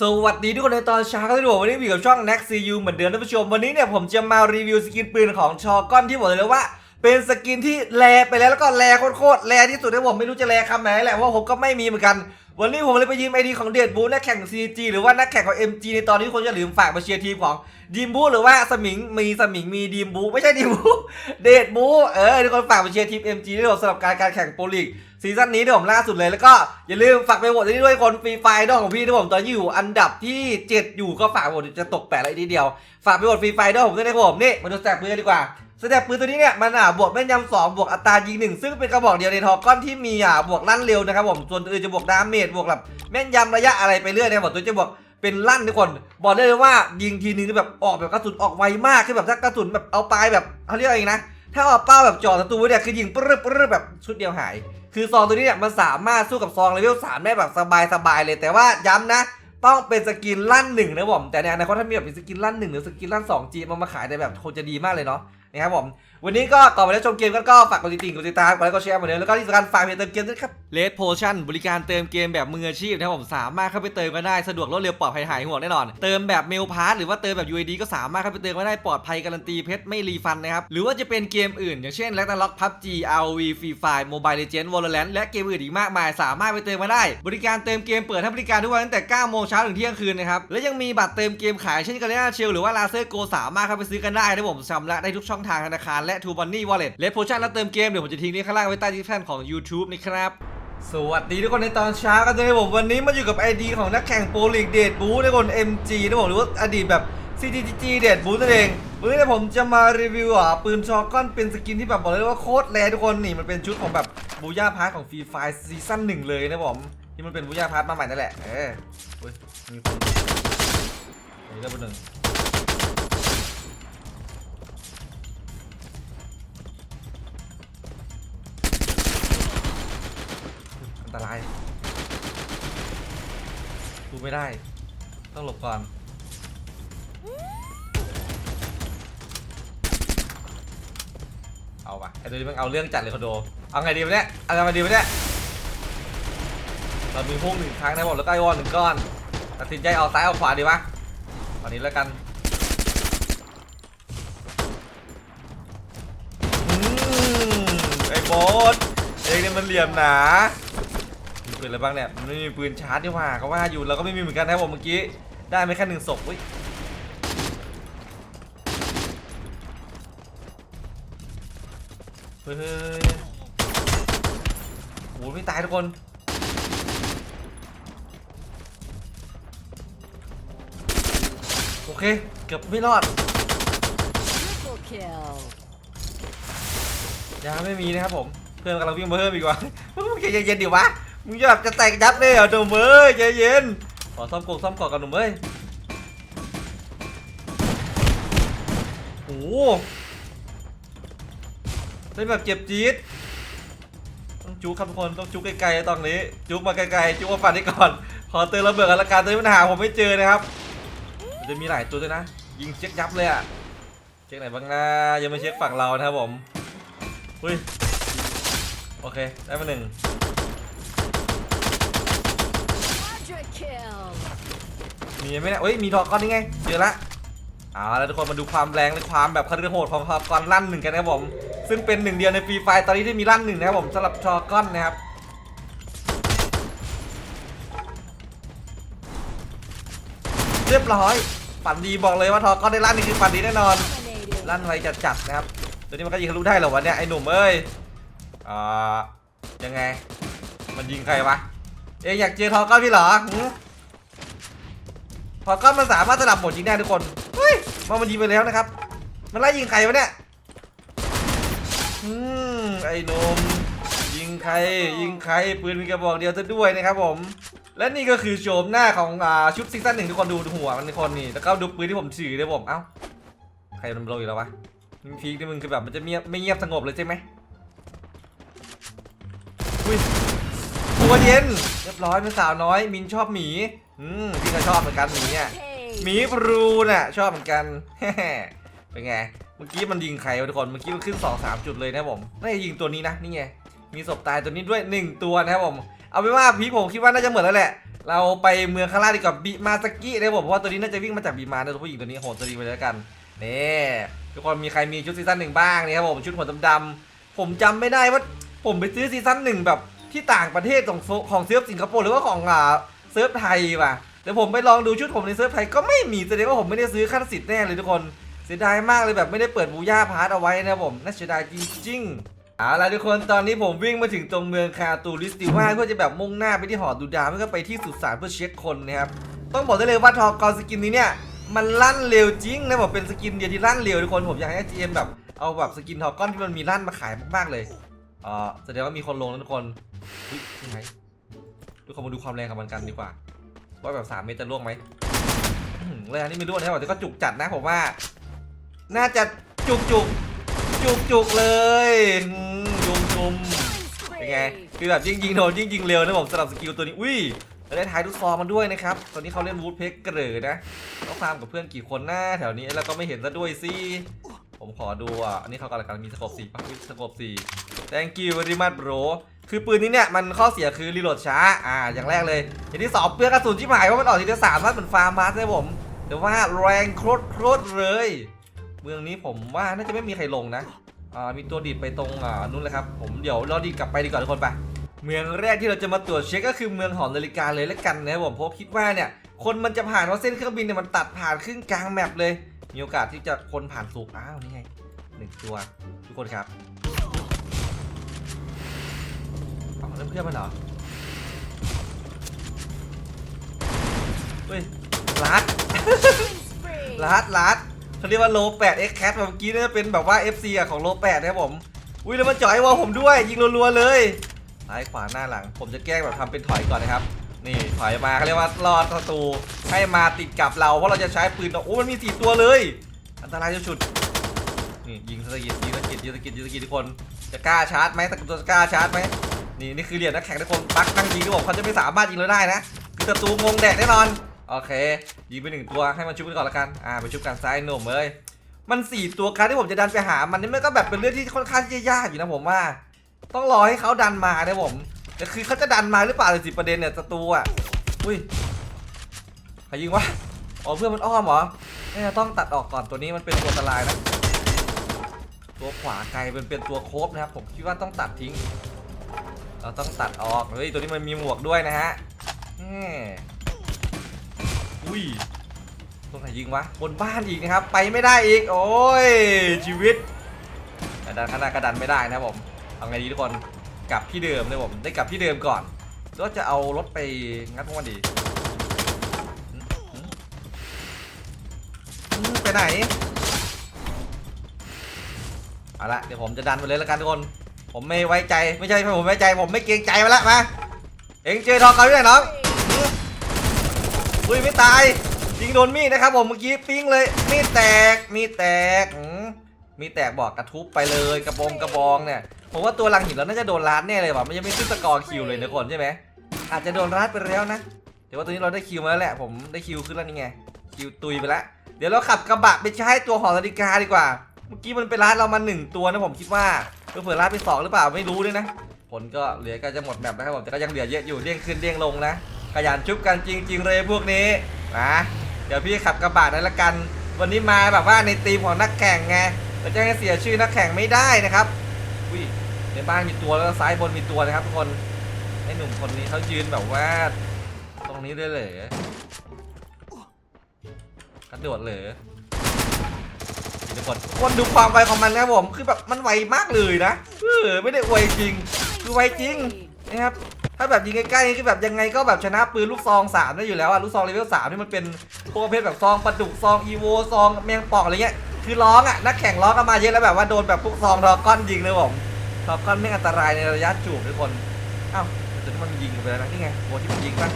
สวัสดีทุกคนในตอนเช้าครับทุกคนวันนี้อยู่กับช่อง Next CU เหมือนเดิมท่านผู้ชม วันนี้เนี่ยผมจะมารีวิวสกินปืนของชอก้อนที่บอกเลยว่า เป็นสกินที่แลไปแล้วแล้วก็แลโคตรแลที่สุดนะผมไม่รู้จะแลคำไหนแหละว่าผมก็ไม่มีเหมือนกัน วันนี้ผมเลยไปยืมไอดีของเดดบูนักแข่ง CG หรือว่านักแข่งของ MG ในตอนนี้คนอย่าลืมฝากมาเชียร์ทีมของดีมบูหรือว่าสมิงมีสมิงมีดีมบูไม่ใช่ดีมบูเดดบูเออทุกคนฝากมาเชียร์ทีม MG ด้วยสำหรับการการแข่งโปรลีก ซีซั่นนี้ที่ผมล่าสุดเลยแล้วก็อย่าลืมฝากไปโหวตที่ด้วยคนฟรีไฟดอลของพี่ที่ผมตอนอยู่อันดับที่ 7 อยู่ก็ฝากโหวตจะตกแปดอะไรทีเดียว ฝากไปโหวตฟรีไฟดอลผมด้วยนะผมนี่มาดูแตทปืนดีกว่าสแตทปืนตัวนี้เนี่ยมันอะบวกแม่นยำสองบวกอัตรายิงหนึ่งซึ่งเป็นกระบอกเดียวในทอก้อนที่มีอะบวกลั่นเร็วนะครับผมส่วนอื่นจะบวกดาเมจบวกแบบแม่นยำระยะอะไรไปเรื่อยนะครับผมตัวจะบวกเป็นลั่นทุกคนบอกได้เลยว่ายิงทีนึงแบบออกแบบกระสุนออกไวมากคือแบบถ้ากระสุนแบบเอาปลายแบบเขาเรียกอะไรนะถ้าเอาเป้าแบบจ่อศัตรูเนี่ยคือยิงปรึ๊บปรึ๊บแบบชุดเดียวหาย คือซองตัวนี้เนี่ยมันสามารถสู้กับซองเลเวลสามได้แบบสบายๆเลย แต่ว่าย้ำนะ ต้องเป็นสกินลั่นหนึ่งนะผมแต่ในอนาคตถ้ามีแบบเป็นสกินลั่นหนึ่งหรือสกินลั่นสองจีมันมาขายในแบบคงจะดีมากเลยเนาะนะครับผม วันนี้ก็ก่อนไปแล้วชมเกมก็ฝากกดติดตามกดติดตามกดไลค์กดแชร์เหมือนเดิมแล้วก็ที่สำคัญฝากเพจเติมเกมด้วยครับเลดโพชั่นบริการเติมเกมแบบมืออาชีพนะครับผมสามารถเข้าไปเติมกันได้สะดวกรวดเร็วปลอดภัยหายห่วงแน่นอน เติมแบบเมลพาสหรือว่าเติมแบบ UID ก็สามารถเข้าไปเติมกันได้ปลอดภัยการันตีเพชรไม่รีฟันนะครับหรือว่าจะเป็นเกมอื่น อย่างเช่น l a g n a r o k PUBG ROV Free Fire Mobile Legends Valorant และเกมอื่นอีกมากมาย สามารถไปเติมมาได้ บริการเติมเกมเปิดให้บริการทุกวันตั้งแต่9โมงเช้าถึงเที่ยงคืนนะครับและยังมีบัตรเติมเกมขายเช่นกันเลน่าเชลหรือว่าลาเซอร์โกสามารถเข้าไปซื้อกันได้นะผมชำระได้ทุกช่องทางธนาคารและ True Money Wallet และโพชั่นและเติมเกม เดี๋ยวผมจะทิ้งลิงก์ข้างล่างไว้ใต้ที่แฟนของ YouTube นะครับ สวัสดีทุกคนในตอนเช้ากันเลยผมวันนี้มาอยู่กับไอดีของนักแข่งโปรลีกเดดบูในคน MG นะผมหรือว่าอดีตแบบ CTG เดดบูนั่นเองวันนี้ผมจะมารีวิวอะปืนชอก้อนเป็นสกินที่แบบบอกเลยว่าโคตรแรงทุกคนนี่มันเป็นชุดของแบบบูย่าพาร์ทของฟรีไฟซีซั่นหนึ่งเลยนะผมที่มันเป็นบูย่าพาร์ทมาใหม่นั่นแหละเอออุ๊ยมีคนนี่ก็เป็นหนึ่ง ไม่ได้ ต้องหลบก่อน เอาปะไอ้ตัวนี้มันเอาเรื่องจัดเลยคอนโด เอาไงดีวะเนี่ย เอาไงดีวะเนี่ย เรามีพุ่งหนึ่งครั้งนะผมแล้วก็ไอวอลหนึ่งก้อน ตัดสินใจเอาซ้ายเอาขวาดีวะตอนนี้แล้วกันไอ้โบสเองเนี่ยมันเหลี่ยมหนา ปืนอะไรบ้างเนี่ยมันไม่มีปืนชาร์จดีกว่าเขาว่าอยู่เราก็ไม่มีเหมือนกันนะผมเมื่อกี้ได้ไม่แค่หนึ่งศพเว้ยเฮ้ยเฮ้ยโหไม่ตายทุกคนโอเคเกือบไม่รอด Triple kill. ยาไม่มีนะครับผมเพื่อนกำลังวิ่งมาเพิ่มอีกว่ามึงใจเย็นๆดิวะ มึงจะแบบจะแตกยับเลยเหรอหนุ่มเอ้ยใจเย็นขอซ่อมกงซ่อมก่อนกับหนุ่มเอ้ยโอ้โหได้แบบเจ็บจี๊ดต้องจุกครับทุกคนต้องจุกไกลๆตอนนี้ จุกมาไกลๆจุกมาฝันได้ก่อน ขอเตือนระเบิดกันละกันตอนนี้ปัญหาผมไม่เจอนะครับมันจะมีหลายตัวด้วยนะ ยิงเช็คยับเลยอะเช็คไหนบ้างนะยังไม่เช็คฝั่งเรานะครับผมอุ้ยโอเคได้มาหนึ่ง มีไหมเนี่ยเอ้ยมีทอก้อนนี่ไงเจอละเอาแล้วทุกคนมาดูความแรงและความแบบคาร์โหดของทอก้อนลั่นหนึ่งกันนะครับผม ซึ่งเป็นหนึ่งเดียวในฟรีไฟตอนนี้ที่มีลั่นหนึ่งนะครับผมสำหรับทอก้อนนะครับเรียบร้อยฝันดีบอกเลยว่าทอก้อนได้ลั่นนี่คือฝันดีแน่นอนลั่นไวจัดๆนะครับตัวนี้มันก็ยิงทะลุได้เหรอวะเนี่ยไอ้หนุ่มเอ้ยอ่ายังไง มันยิงใครวะเอ๊อยากเจอทอก้อนพี่เหรอ หือก้อนมันสามารถสลับหมดยิงได้ทุกคน เฮ้ยมันมันยิงไปแล้วนะครับ มันไล่ยิงใครวะเนี่ย อืมไอ้นมยิงใครยิงใครปืนมีกระบอกเดียวซะด้วยนะครับผม และนี่ก็คือโฉมหน้าของอ่าชุดซีซั่นหนึ่งทุกคนดูหัวมันทุกคนนี่แล้วก็ดูปืนที่ผมถือเลยผมเอ้าใครมันโรยอยู่แล้ววะมึงพีคที่มึงคือแบบมันจะเงียบไม่เงียบสงบเลยใช่ไหมอุ้ย ตัวเย็น เรียบร้อยเป็นสาวน้อย มินชอบหมี อืมพี่ก็ชอบเหมือนกันหมีอะ Hey. หมีบรูน่ะ ชอบเหมือนกันเป็นไง เมื่อกี้มันยิงใครวะทุกคน เมื่อกี้มันขึ้นสองสามจุดเลยนะผมน่าจะยิงตัวนี้นะ นี่ไง มีศพตายตัวนี้ด้วยหนึ่งตัวนะครับผม เอาเป็นว่าพีคผมคิดว่าน่าจะเหมือนแล้วแหละ เราไปเมืองข้างล่างดีกว่าบิมาสกินะครับผมเพราะว่าตัวนี้น่าจะวิ่งมาจากบิมานะตัวผู้หญิงตัวนี้โหดตัวดีไปแล้วกันนี่ทุกคนมีใครมีชุดซีซั่นหนึ่งบ้างนี่ครับผมชุดหัวดำๆผมจำไม่ได้ว่าผมไปซื้อซีซั่นหนึ่งแบบ ที่ต่างประเทศของของเซิร์ฟสิงคโปร์หรือว่าของอ่าเซิร์ฟไทยว่ะเดี๋ยวผมไปลองดูชุดผมในเซิร์ฟไทยก็ไม่มีแสดงว่าผมไม่ได้ซื้อขั้นสิทธิ์แน่เลยทุกคนเสียดายมากเลยแบบไม่ได้เปิดบูย่าพาร์ทเอาไว้นะผมน่าเสียดายจริงๆเอาล่ะทุกคนตอนนี้ผมวิ่งมาถึงตรงเมืองคาตูริสติว่าเพื่อจะแบบมุ่งหน้าไปที่หอดูดาวเพื่อก็ไปที่สุสานเพื่อเช็คคนนะครับต้องบอกได้เลยว่าทอกรสกินนี้เนี่ยมันลั่นเร็วจริงนะผมเป็นสกินเดียวที่ลั่นเร็วทุกคนผมอยากให้ GM แบบเอาแบบสกินทอก้อนที่มันมีลั่นมาขายมากๆเลย อ่าแสดงว่ามีคนลงแล้วทุกคนอุ๊ยยังไงทุกคนมาดูความแรงของมันกันดีกว่า ว่าแบบ3เมตรจะล่วงไหมอื้อหือแรงนี่ไม่ร่วงนะครับแต่ก็จุกจัดนะผมว่า น่าจะจุกจุกจุกจุกเลยอืมยุมยุมเป็นไงคือแบบยิงยิงโดนยิงยิงเร็วนะผมสำหรับสกิลตัวนี้อุ้ยแล้วได้ท้ายลูกซองมันด้วยนะครับตอนนี้เขาเล่นวูดเพกเกอร์นะต้องฟามกับเพื่อนกี่คนหน้าแถวนี้แล้วก็ไม่เห็นซะด้วยสิผมขอดูอะอันนี้เขากำลังมีสกอบสี่ปะมีสกอบสี่ thank you very much bro คือปืนนี้เนี่ยมันข้อเสียคือรีโหลดช้า อ่า อย่างแรกเลย อย่างที่สองเปลือกกระสุนที่หมายว่ามันออกทีละสามนัดเหมือนฟาร์มมาสนะผม แต่ว่าแรงโคตรโคตรเลย เมืองนี้ผมว่าน่าจะไม่มีใครลงนะ อ่า มีตัวดีดไปตรงอ่านู้นเลยครับ ผมเดี๋ยวเราดีดกลับไปดีกว่าทุกคนไป เมืองแรกที่เราจะมาตรวจเช็คก็คือเมืองหอนาฬิกาเลยแล้วกันนะผมเพราะคิดว่าเนี่ยคนมันจะผ่านว่าเส้นเครื่องบินเนี่ยมันตัดผ่านครึ่งกลางแมปเลย มีโอกาสที่จะคนผ่านสูกอ้าวนี่ไงหนึ่งตัวทุกคนครับ เอาเริ่มเพื่อนมันเหรอเฮ้ยลัด ลัดลัดเขาเรียกว่าโล8 X Cat เมื่อกี้น่าจะเป็นแบบว่า FC อะของโล8นะครับผม อุ้ยแล้วมันจ่อยวอลผมด้วย ยิงรัวๆเลยซ้ายขวาหน้าหลัง ผมจะแกล้งแบบทำเป็นถอยก่อนนะครับ นี่ถอยมาเขาเรียกว่าลอดประตูให้มาติดกับเราเพราะเราจะใช้ปืนโอ้มันมีสี่ตัวเลย อันตรายจะสุดนี่ยิงสะกิดยิงสะกิดยิงสะกิดยิงสะกิดทุกคนจะกล้าชาร์จไหมตะตัวจะกล้าชาร์จไหม นี่นี่คือเหรียญนักแข่งทุกคนปักตั้งยิงที่บอกเขาจะไม่สามารถยิงเราได้นะคือศัตรูงงแดดแน่นอนโอเคยิงไปหนึ่งตัวให้มันชุบกันก่อนละกันอ่าไปชุบกันซ้ายหนุ่มเลยมันสี่ตัวการที่ผมจะดันไปหา มันนี่มันก็แบบเป็นเรื่องที่ค่อนข้างที่จะยากอยู่นะผมว่า ต้องรอให้เขาดันมานะผมแต่คือเขาจะดันมาหรือเปล่าเลยสิประเด็นเนี่ยศัตรูอะอุ้ยใครยิงวะอ๋อเพื่อนมันอ้อมเหรอเนี่ยต้องตัดออกก่อนตัวนี้มันเป็นตัวอันตรายนะ ตัวขวาไกลเป็นเป็นตัวโคบนะครับผมคิดว่าต้องตัดทิ้ง เราต้องตัดออก เฮ้ย ตัวนี้มันมีหมวกด้วยนะฮะอุ้ยตรงไหนยิงวะ บนบ้านอีกนะครับ ไปไม่ได้อีก โอ้ย ชีวิต กระดันขนาดกระดันไม่ได้นะผมเอาไงดีทุกคน กลับที่เดิมเลยผม ได้กลับที่เดิมก่อนแล้วจะเอารถไปงัดพวกมันดี ไปไหน เอาละเดี๋ยวผมจะดันไปเลยแล้วกันทุกคน ผมไม่ไว้ใจไม่ใช่ผมไม่ไว้ใจ ผมไม่เกรงใจมาละมาเอ็งเจอทองเขาด้วยน้องอุ้ยไม่ตายยิงโดนมีดนะครับผมเมื่อกี้ปิ้งเลยมีดแตกมีดแตกมีแตกบอกกระทุบไปเลยกระบองกระบองเนี่ยผมว่าตัวลังหินเราน่าจะโดนรัดแน่เลยว่ะมันยังไม่ขึ้นสกอร์คิวเลยนะคนใช่ไหมอาจจะโดนรัดไปแล้วนะแต่ว่าตัวนี้เราได้คิวมาแล้วแหละผมได้คิวขึ้นแล้วนี่ไงคิวตุยไปแล้วเดี๋ยวเราขับกระบะไปใช้ตัวหอนาฬิกาดีกว่า เมื่อกี้มันไปรัดเรามาหนึ่งตัวนะผมคิดว่า เผื่อๆรัดไปสองหรือเปล่าไม่รู้ด้วยนะผลก็เหลือก็จะหมดแมปนะครับผมแต่ก็ยังเหลือเยอะอยู่เด้งขึ้นเด้งลงนะขยันชุบกันจริง ๆ เลยพวกนี้นะเดี๋ยวพี่ขับกระบะนั่นละกัน วันนี้มาแบบว่าในทีมของนักแข่งไงเราจะให้เสียชื่อนักแข่งไม่ได้นะครับอุ้ยในบ้านมีตัวแล้วก็ซ้ายบนมีตัวนะครับทุกคนไอ้หนุ่มคนนี้เขายืนแบบว่า ตรงนี้ได้เลยเหรอกระโดดเลย ทุกคนคนดูความไวของมันนะผมคือแบบมันไวมากเลยนะเออไม่ได้อวยจริง คือไวจริงนะครับถ้าแบบยิงใกล้ๆนี่คือแบบยังไงก็แบบชนะปืนลูกซองสามได้อยู่แล้วอะลูกซองเลเวลสามที่มันเป็นพวกประเภทแบบซองปลาดุกซองอีโวซองแมงป่องอะไรเงี้ยคือร้องอะนักแข่งร้องกันมาเยอะแล้วแบบว่าโดนแบบพวกซองดอก้อนยิงเลยผมดอก้อนไม่อันตรายในระยะจูบทุกคนอ้าวแต่ที่มันยิงไปแล้วนะนี่ไงโวที่มันยิงปะ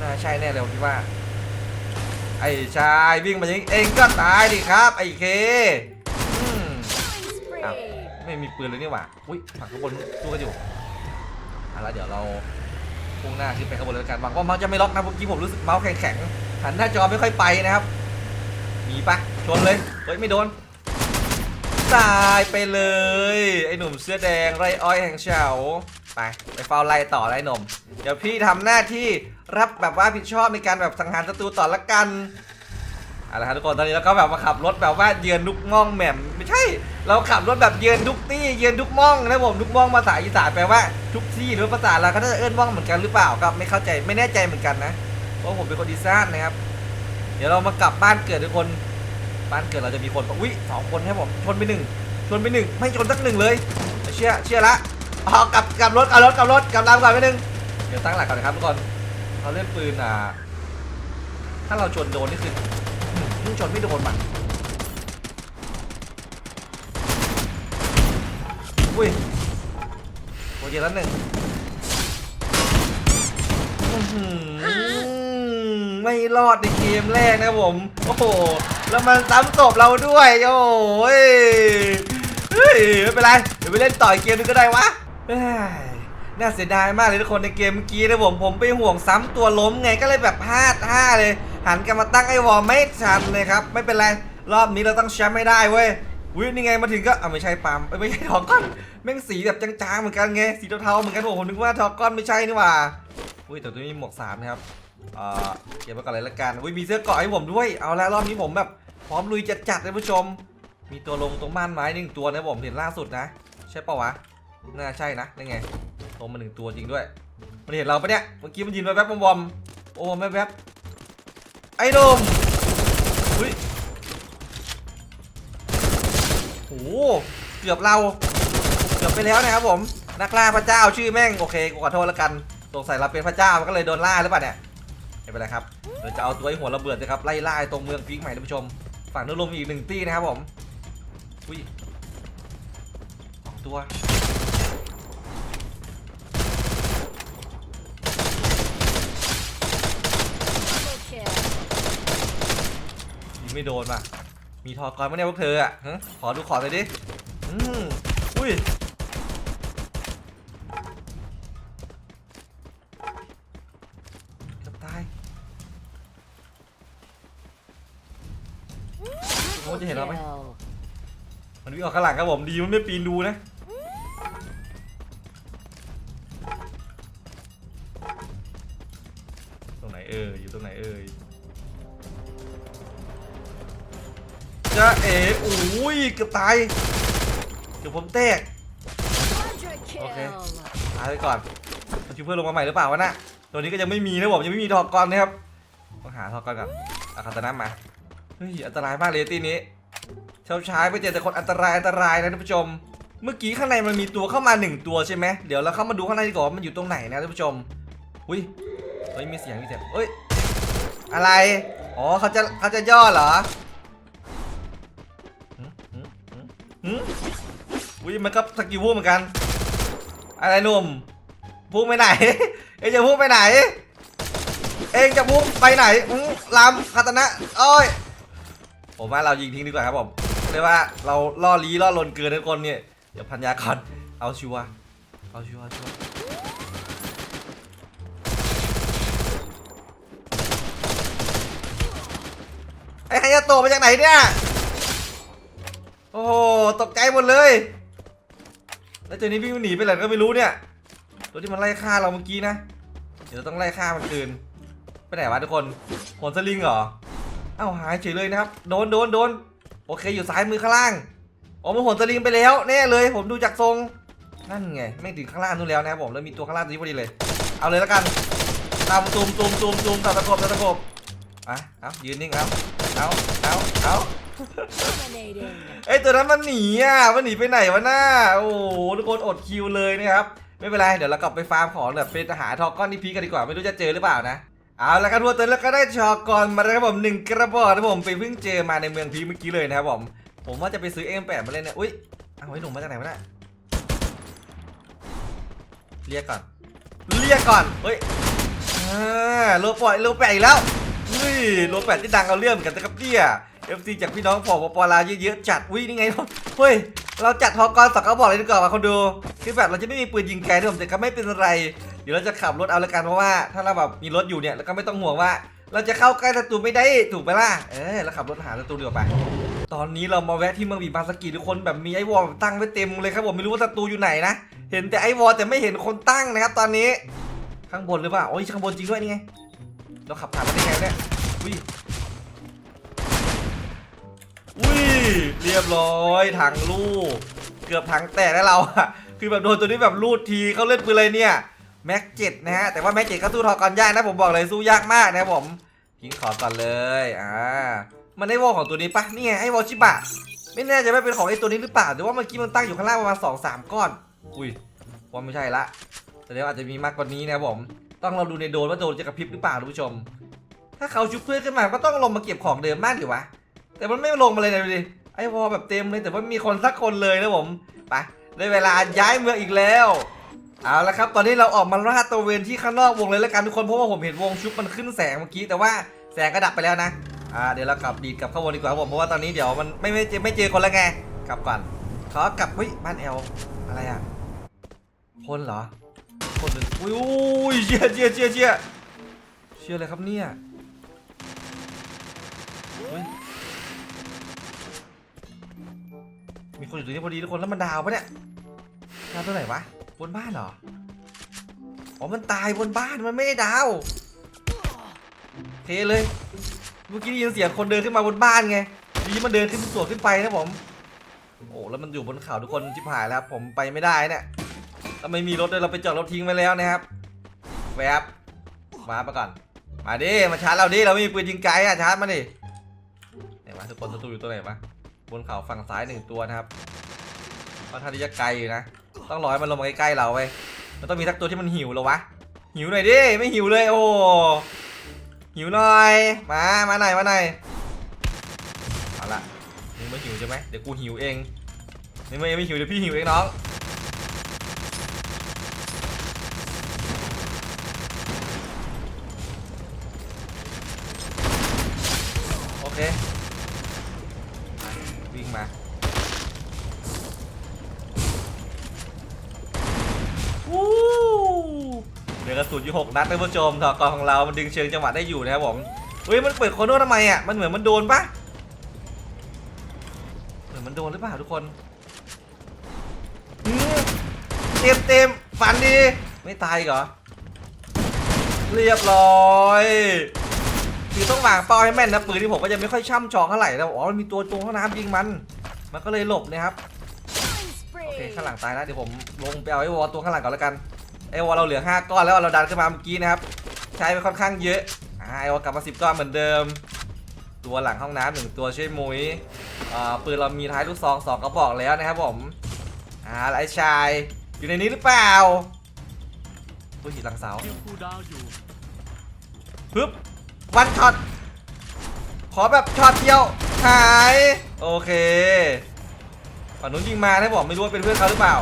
น่าใช่แน่เลยผมคิดว่า ไอ้ชายวิ่งมายิงเองก็ตายดิครับ ไอ้เคอืมไม่มีปืนเลยนี่หว่าอุ้ยฝั่งข้างบนสู้กันอยู่เอาละเดี๋ยวเราพุ่งหน้าขึ้นไปข้างบนเลยละกันหวังว่าเมาส์จะไม่ล็อกนะเมื่อกี้ผมรู้สึกเมาส์แข็งๆหันหน้าจอไม่ค่อยไปนะครับ มีปะชนเลยเฮ้ยไม่โดนตายไปเลย ไอ้หนุ่มเสื้อแดงไรอ้อยแห่งเฉา ไปไปเฝ้าไล่ต่อไล่นม เดี๋ยวพี่ทำหน้าที่รับแบบว่าผิดชอบในการแบบสังหารศัตรูต่อละกันเอาละครับทุกคนตอนนี้เราก็แบบมาขับรถแบบว่าเยือนทุกม่องแหม่มไม่ใช่ เราขับรถแบบเยือนทุกตี้เยือนทุกม่องนะผมทุกม่องภาษาอีสานแปลว่าทุกที่หรือภาษาเราก็น่าจะเอิ้อนม่องเหมือนกันหรือเปล่าก็ไม่เข้าใจไม่แน่ใจเหมือนกันนะเพราะผมเป็นคนอีสานนะครับ เดี๋ยวเรามากลับบ้านเกิดทุกคนบ้านเกิดเราจะมีคนอุ้ยสองคนครับผมชนไปหนึ่งชนไปหนึ่งไม่ชนสักหนึ่งเลยเชื่อเชื่อละ เอากลับกลับรถกลับรถกลับรถกลับลำก่อนไปหนึ่งเดี๋ยวตั้งหลักก่อนนะครับทุกคนเขาเล่นปืนอ่า ถ้าเราชนโดนนี่คือยิ่งชนไม่โดนมันอุ้ยโอเคแล้วหนึ่งไม่รอดในเกมแรกนะผม โอ้โห แล้วมันซ้ำศพเราด้วย โอ้ยเฮ้ยไม่เป็นไร เดี๋ยวไปเล่นต่ออีกเกมนึงก็ได้วะ เฮ้ยน่าเสียดายมากเลยทุกคนในเกมเมื่อกี้นะผมผมไปห่วงซ้ำตัวล้มไงก็เลยแบบพลาดท่าเลย หันกลับมาตั้งไอ้วอลไม่ทันเลยครับ ไม่เป็นไร รอบนี้เราต้องแชมป์ให้ได้เว้ยวินี่ไงมาถึงก็อะไม่ใช่ปามไม่ใช่ทอก้อนแม่งสีแบบจางๆเหมือนกันไงสีเทาๆเหมือนกันผมผมนึกว่าทอก้อนไม่ใช่นี่หว่าอุ้ยแต่ตัวนี้มีหมวกสามนะครับเอ่อเก็บไว้ก่อนเลยละกันอุ้ยมีเสื้อเกาะให้ผมด้วยเอาละรอบนี้ผมแบบพร้อมลุยจัดๆเลยผู้ชม มีตัวลงตรงบ้านไม้หนึ่งตัวนะผมเห็นล่าสุดนะ ใช่ปะวะ น่าใช่นะนี่ไงลงมาหนึ่งตัวจริงด้วย มันเห็นเราปะเนี่ย เมื่อกี้มันยินไปแวบๆบอมๆโอ้แวบแวบๆไอ้โดมอุ้ยโอ้โหเกือบเรา เกือบไปแล้วนะครับผม นักล่าพระเจ้าชื่อแม่งโอเคกูขอโทษแล้วกันสงสัยเราเป็นพระเจ้ามันก็เลยโดนล่าหรือเปล่าเนี่ยไม่เป็นไรครับเราจะเอาตัวไอ้หัวระเบิดนะครับไล่ล่าตรงเมืองพีคใหม่ท่านผู้ชม ฝั่งนู้นลมอีกหนึ่งตีนะครับผมอุ้ยสองตัว Double kill. ยิง ไม่โดนว่ะ มีทอกรมาเนี่ยพวกเธออะขอดูขอเลยดิ อืมอุ้ย เกือบตายโอ้จะเห็นเราไหมมันวิ่งออกข้างหลังครับผม ดีมันไม่ปีนดูนะ เกือบตายเกือบผมแตก Quadra Okay. kill. ตายไปก่อนมันชิวเพื่อนลงมาใหม่หรือเปล่าวะน่ะตัวนี้ก็ยังไม่มีนะผมยังไม่มีทอกรนะครับ ต้องหาทอกรก่อนอาคาตานะมา เฮ้ยอันตรายมากเลยตีนี้เช้าช้าไปเจอแต่คนอันตรายอันตรายนะท่านผู้ชม เมื่อกี้ข้างในมันมีตัวเข้ามาหนึ่งตัวใช่ไหมเดี๋ยวเราเข้ามาดูข้างในดีกว่าว่ามันอยู่ตรงไหนนะท่านผู้ชม อุ้ย เฮ้ยมีเสียงมีเสียงเอ้ย อะไร อ๋อเขาจะเขาจะย่อเหรอ อุ้ยมันก็สกิลพูดเหมือนกัน อะไรหนุ่มพุ่งไปไหน เอ็งจะพุ่งไปไหน เอ็งจะพุ่งไปไหนอื้ำคาตานะโอ้ยผมว่าเรายิงทิ้งดีกว่าครับผมเรียกว่าเราล่อลีล่อลนเกินทุกคนเนี่ยเดี๋ยวพันยาก่อนเอาชัวเอาชัวชัวไอ้ไฮยาโตมาจากไหนเนี่ย อ้โหตกใจหมดเลย แล้วตัวนี้วิ่งหนีไปไหนก็ไม่รู้เนี่ย ตัวที่มันไล่ฆ่าเราเมื่อกี้นะ เดี๋ยวเราต้องไล่ฆ่ามันคืน ไปไหนวะทุกคนโหนสลิงเหรอ เอ้าหายเฉยเลยนะครับ โดนโดนโดน โอเคอยู่ซ้ายมือข้างล่างอ๋อมันโหนสลิงไปแล้วแน่เลย ผมดูจากทรง นั่นไง ไม่ถึงข้างล่างนู่นแล้วนะครับผม แล้วมีตัวข้างล่างตัวนี้พอดีเลย เอาเลยแล้วกัน ตามตูมตูมตูมตูมตามตะกบตามตะกบอะเอายืนนิ่งครับเอาเอาเอา เอ้ตัวนั้นมันหนีอะ มันหนีไปไหนวะหน้า โอ้โหทุกคนอดคิวเลยนะครับ ไม่เป็นไร เดี๋ยวเรากลับไปฟาร์มของแบบเป็นหาทอก้อนที่พีคกันดีกว่า ไม่รู้จะเจอหรือเปล่านะ เอาละครับทุกคนตอนนี้เราก็ได้ชอกรมาแล้วครับผมหนึ่งกระบอกนะผมไปเพิ่งเจอมาในเมืองพีคเมื่อกี้เลยนะครับผม ผมว่าจะไปซื้อเอ็มแปดมาเล่นเนี่ย อุ้ย เอาไอ้หนุ่มมาจากไหนวะเนี่ยเรียกก่อน เรียกก่อน เฮ้ยอ่าโลปล่อยโลแปดอีกแล้วเฮ้ยโลแปดที่ดังเอาเรื่องเหมือนกันนะครับเนี่ย เอฟซีจากพี่น้องผอปปลาเยอะๆจัดอุ้ยนี่ไงเฮ้ยเราจัดทอกรสองกระบอกเลยดีกว่ามาคนดูคือแบบเราจะไม่มีปืนยิงไกลด้วยผมแต่ก็ไม่เป็นไร เดี๋ยวเราจะขับรถเอาละกันเพราะว่า ถ้าเราแบบมีรถอยู่เนี่ยเราก็ไม่ต้องห่วงว่า เราจะเข้าใกล้ศัตรูไม่ได้ถูกไหมล่ะเออเราขับรถหาศัตรูเดีกว่าไปตอนนี้เรามาแวะที่เมืองบีบาสกิทุกคนแบบมีไอ้วอลตั้งไว้เต็มเลยครับผมไม่รู้ว่าศัตรูอยู่ไหนนะเห็นแต่ไอ้วอลแต่ไม่เห็นคนตั้งนะครับตอนนี้ ข้างบนหรือเปล่าโอ้ยข้างบนจริงด้วยนี่ไงเราขับผ่านมาได้ไงเนี่ยอุ้ย อุ้ยเรียบร้อยถังลูก เกือบถังแตกแล้วเราอะคือแบบโดนตัวนี้แบบลูดทีเขาเล่นปืนอะไรเนี่ยแม็กเจ็ดนะฮะแต่ว่าแม็กเจ็ดก็สู้ทอกอนยากนะผมบอกเลยสู้ยากมากนะผมทิ้งขอก่อนเลยอ่ามันได้วอลของตัวนี้ปะนี่ไงไอ้วอลชิบะไม่แน่ใจว่าเป็นของไอ้ตัวนี้หรือเปล่าแต่ว่าเมื่อกี้มันตั้งอยู่ข้างล่างประมาณสองสามก้อน อุ้ยว่าไม่ใช่ละแต่เดี๋ยวอาจจะมีมากกว่านี้นะผมต้องเราดูในโดนว่าโดนจะกระพริบหรือเปล่าท่านผู้ชม ถ้าเขาชุบเพื่อนขึ้นมาก็ต้องลงมาเก็บของเดิมมากดิวะ แต่มันไม่ลงมาเลยนะดูดิไอ้วอลแบบเต็มเลยแต่ว่ามีคนสักคนเลยนะผมไปได้เวลาย้ายเมืองอีกแล้วเอาละครับ ตอนนี้เราออกมาลาดตระเวนที่ข้างนอกวงเลยแล้วกันทุกคนเพราะว่าผมเห็นวงชุบมันขึ้นแสงเมื่อกี้แต่ว่าแสงก็ดับไปแล้วนะอ่าเดี๋ยวเรากลับดีดกลับเข้าวงดีกว่าผมเพราะว่าตอนนี้เดี๋ยวมันไม่ไม่เจอไม่เจอคนแล้วไงกลับก่อนขอกลับเฮ้ยบ้านแอลอะไรอะคนเหรอคนหนึ่งอุ้ยอุ้ยเชี่ยเชี่ยเชี่ยเชี่ยเชี่ยอะไรครับเนี่ย มีคนอยู่ตรงนี้พอดีทุกคนแล้วมันดาวปะเนี่ยดาวตัวไหนวะบนบ้านเหรออ๋อมันตายบนบ้านมันไม่ได้ดาวเทเลยเมื่อกี้ได้ยินเสียงคนเดินขึ้นมาบนบ้านไงดีมันเดินขึ้นสวนขึ้นไปนะผมโอ้แล้วมันอยู่บนเขาทุกคนชิบหายแล้วผมไปไม่ได้เนี่ยถ้าไม่มีรถเลยเราไปจอดรถทิ้งไว้แล้วนะครับแวบมาไปก่อนมาดิมาชาร์จเราดิเราไม่มีปืนยิงไกลอะชาร์จมาดิไหนวะทุกคนศัตรูอยู่ตัวไหนวะ บนเขาฝั่งซ้ายหนึ่งตัวนะครับค่อนข้างที่จะไกลอยู่นะ ต้องรอให้มันลงมาใกล้ๆเราเว้ยมันต้องมีทักตัวที่มันหิวหรอวะ หิวหน่อยดิ ไม่หิวเลย โอ้ หิวหน่อย มา มาหน่อย มาหน่อย เอาละมึงไม่หิวใช่ไหมเดี๋ยวกูหิวเองนี่ไม่ไม่หิวเดี๋ยวพี่หิวเองน้องโอเค สุนอยู่หกนัดท่านผู้ชมถอกรของเรา มันดึงเชิงจังหวะได้อยู่นะครับผมเฮ้ยมันเปิดโคโน่ทำไมอะ มันเหมือนมันโดนปะเหมือนมันโดนหรือเปล่าทุกคนเต็มเต็มฝันดี ไม่ตายเหรอ เรียบร้อยคือต้องวางเป้าให้แม่นนะปืนที่ผมก็ยังไม่ค่อยช่ำชองเท่าไหร่นะอ๋อมันมีตัวตรงห้องน้ำยิงมัน มันก็เลยหลบนะครับโอเคข้างหลังตายแล้วเดี๋ยวผมลงไปเอาไอ้วอลตัวข้างหลังก่อนแล้วกัน ไอ้วอลเราเหลือ 5 ก้อนแล้วเราดันขึ้นมาเมื่อกี้นะครับ ใช้ไปค่อนข้างเยอะอ่าไอ้วอลกลับมา 10 ก้อนเหมือนเดิม ตัวหลังห้องน้ำหนึ่งตัวช่วยมุ้ยอ่าปืนเรามีท้ายลูกซองสองกระบอกแล้วนะครับผมอ่าไอ้ชายอยู่ในนี้หรือเปล่าตัวหินหลังเสาวปึ๊บวันช็อตขอแบบช็อตเดียวหาย โอเคฝั่งนู้นยิงมานะบอกไม่รู้ว่าเป็นเพื่อนเขาหรือเปล่า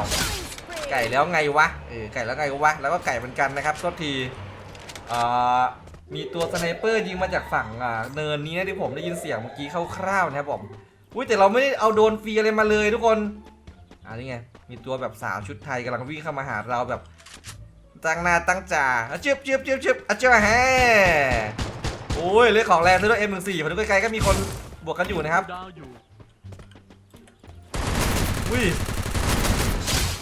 ไก่แล้วไงวะเออไก่แล้วไงวะแล้วก็ไก่เหมือนกันนะครับก็ทีอ่ามีตัวสไนเปอร์ยิงมาจากฝั่งเนินนี้นะที่ผมได้ยินเสียงเมื่อกี้คร่าวๆนะครับผมอุ้ยแต่เราไม่ได้เอาโดนฟรีอะไรมาเลยทุกคนอ่านี่ไงมีตัวแบบสาวชุดไทยกำลังวิ่งเข้ามาหาเราแบบตั้งหน้าตั้งจ่าอะเจ็บเจ็บเจ็บเจ็บอะเจ้าแฮ่โอ้ยเรื่องของแรงซะด้วย M14 พอดูใกล้ๆก็มีคนบวกกันอยู่นะครับอุ้ย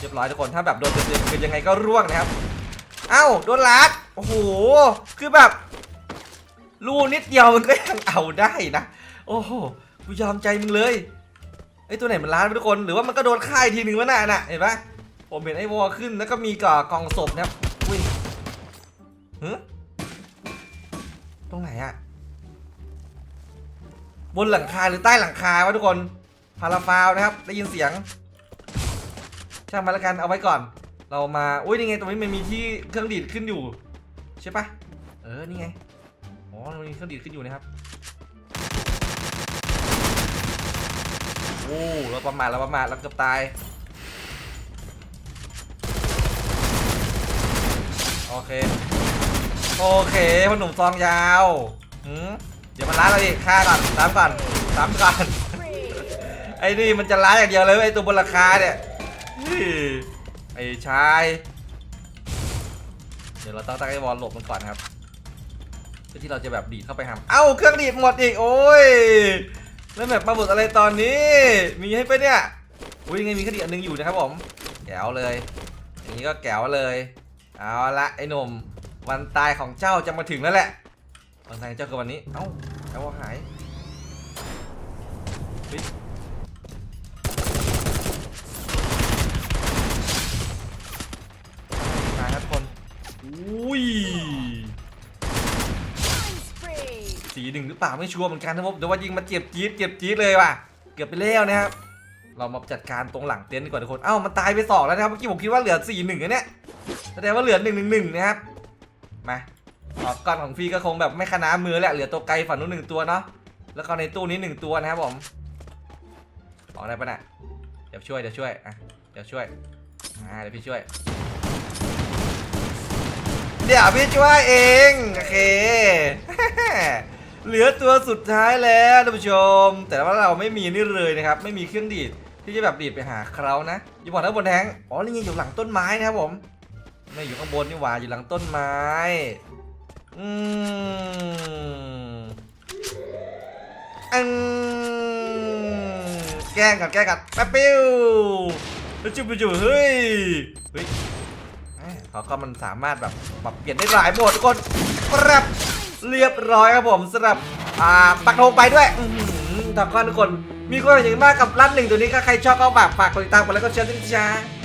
เรียบร้อยทุกคนถ้าแบบโดนเต็มๆคือยังไงก็ร่วงนะครับ เอ้าโดนลัดโอ้โหคือแบบลูนิดเดียวมันก็ยังเอาได้นะ โอ้โหกูยอมใจมึงเลยไอ้ตัวไหนมันล้านไปทุกคนหรือว่ามันก็โดนค่ายทีหนึ่งวะน่ะน่ะเห็นปะผมเห็นไอ้วอลขึ้นแล้วก็มีก่อกองศพนะครับอุ้ยฮึตรงไหนอะบนหลังคาหรือใต้หลังคาวะทุกคนพาราฟาวนะครับ ได้ยินเสียง ช่างมาแล้วกันเอาไว้ก่อน เรามาอุ้ยนี่ไงตรงนี้มันมีที่เครื่องดีดขึ้นอยู่ใช่ปะเออนี่ไงอ๋อมันมีเครื่องดีดขึ้นอยู่นะครับโอ้เราประมาทเราประมาทเราเกือบตายโอเคโอเคพอหนุ่มซองยาวหืมเดี๋ยวมันล้าเราดิฆ่าก่อนตามก่อนตามก่อนไอ้นี่มันจะร้ายอย่างเดียวเลยเว้ยไอ้ตัวบนราคาเนี่ย ไอ้ชาย เดี๋ยวเราต้องตั้งไอ้วอลหลบมันก่อนนะครับเพื่อที่เราจะแบบดีดเข้าไปหามเอ้าเครื่องดีดหมดอีกโอ้ยแล้วแบบมาบดอะไรตอนนี้ มีให้ไปเนี่ยอุ้ยยังไงมีคดีอันหนึงอยู่นะครับผมแก้วเลย อย่างนี้ก็แก้วเลยเอาละไอ้หนุ่มวันตายของเจ้าจะมาถึงแล้วแหละวันตายเจ้าคือวันนี้เอ้าแก้วหาย เปล่าไม่ชัวร์เหมือนกันนะครับผมแต่ว่ายิงมาเจ็บจี๊ดเจ็บจี๊ดเลยว่ะ เกือบไปแล้วนะครับ เรามาจัดการตรงหลังเต็นท์ดีกว่าทุกคน เอ้ามันตายไปสองแล้วนะครับ เมื่อกี้ผมคิดว่าเหลือสี่หนึ่งเนี่ย แสดงว่าเหลือหนึ่งหนึ่งหนึ่งนะครับ มาออกก้อนของฟรีก็คงแบบไม่ขนามือแหละ เหลือตัวไกลฝั่งนู้นหนึ่งตัวเนาะ แล้วก็ในตู้นี้หนึ่งตัวนะครับผมออกได้ปะน่ะเดี๋ยวช่วยเดี๋ยวช่วยอะเดี๋ยวช่วยอ่าเดี๋ยวพี่ช่วย เดี๋ยวพี่ช่วยเอง โอเค เหลือตัวสุดท้ายแล้วท่านผู้ชม แต่ว่าเราไม่มีนี่เลยนะครับ ไม่มีเครื่องดีดที่จะแบบดีดไปหาเขานะ อยู่บนนั้นบนแทงอ๋อนี่ไงอยู่หลังต้นไม้นะครับผมไม่อยู่ข้างบนนี่หว่าอยู่หลังต้นไม้อืมอืมแกล้งกันแกล้งกันแป๊บปิ้วแล้วจุบจุบเฮ้ยเฮ้ยเอ้ยเขาก็มันสามารถแบบปรับเปลี่ยนได้หลายโหมดทุกคนครับ เรียบร้อยครับผมสำหรับอ่าปักธงไปด้วยอื้อหือทางก้อนทุกคน มีความเห็นอย่างมากกับรัดหนึ่งตัวนี้ก็ใครชอบก็ฝากฝากกดติดตามกดไลค์กดแชร์ด้วยนะจ้า